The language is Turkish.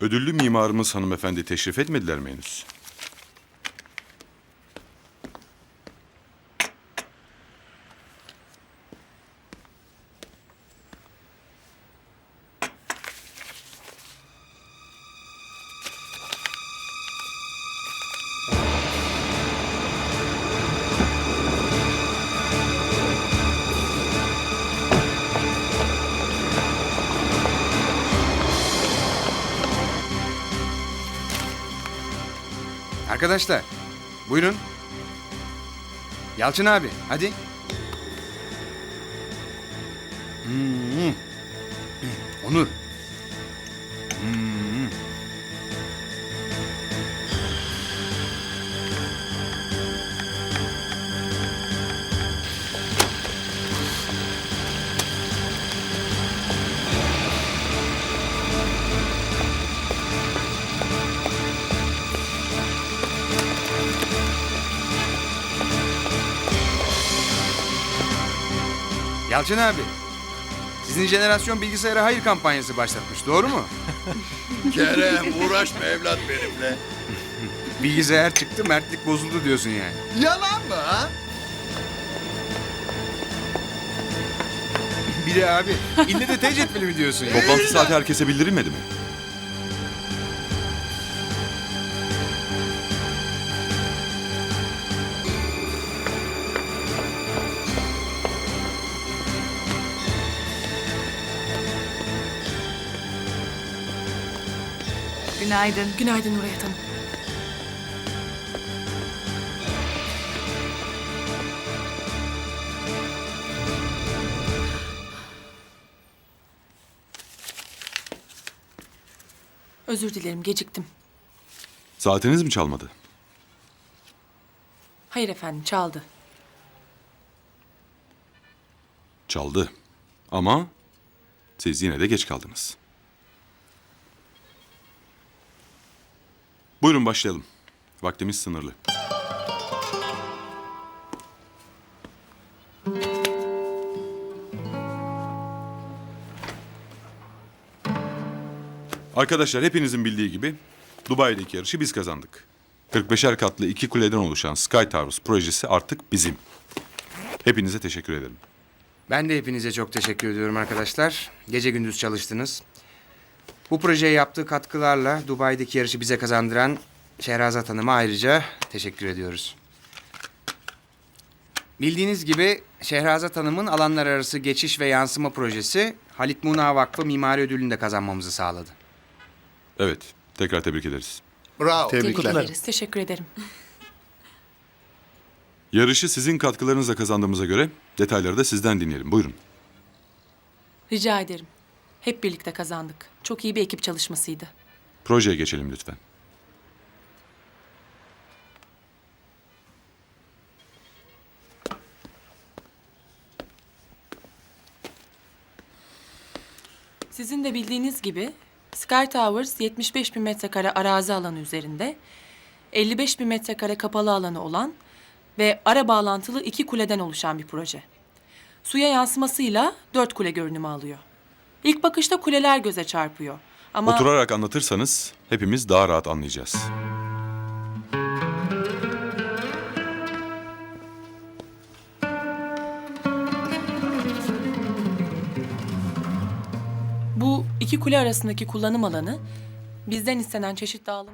Ödüllü mimarımız hanımefendi teşrif etmediler mi henüz? Arkadaşlar buyurun. Yalçın abi hadi. Hmm. Onur. Yalçın abi. Sizin jenerasyon bilgisayara hayır kampanyası başlatmış doğru mu? Kerem uğraşma evlat benimle. Bilgisayar çıktı mertlik bozuldu diyorsun yani. Yalan mı ha? Bir de abi ille de tecet filmi diyorsun ya. Toplantı saati herkese bildirilmedi mi? Günaydın. Günaydın Nurayet Hanım. Özür dilerim, geciktim. Saatiniz mi çalmadı? Hayır efendim, çaldı. Çaldı. Ama siz yine de geç kaldınız. Buyurun başlayalım. Vaktimiz sınırlı. Arkadaşlar hepinizin bildiği gibi Dubai'deki yarışı biz kazandık. 45'er katlı iki kuleden oluşan Sky Towers projesi artık bizim. Hepinize teşekkür ederim. Ben de hepinize çok teşekkür ediyorum arkadaşlar. Gece gündüz çalıştınız. Bu projeye yaptığı katkılarla Dubai'deki yarışı bize kazandıran Şehrazat Hanım'a ayrıca teşekkür ediyoruz. Bildiğiniz gibi Şehrazat Hanım'ın alanlar arası geçiş ve yansıma projesi Halit Muna Vakfı Mimari Ödülünü de kazanmamızı sağladı. Evet, tekrar tebrik ederiz. Bravo. Tebrikler. Ederiz, teşekkür ederim. Yarışı sizin katkılarınızla kazandığımıza göre detayları da sizden dinleyelim. Buyurun. Rica ederim. Hep birlikte kazandık. Çok iyi bir ekip çalışmasıydı. Projeye geçelim lütfen. Sizin de bildiğiniz gibi Sky Towers 75 bin metrekare arazi alanı üzerinde 55 bin metrekare kapalı alanı olan ve ara bağlantılı iki kuleden oluşan bir proje. Suya yansımasıyla dört kule görünümü alıyor. İlk bakışta kuleler göze çarpıyor. Ama Oturarak anlatırsanız hepimiz daha rahat anlayacağız. bu iki kule arasındaki kullanım alanı bizden istenen çeşit dağılım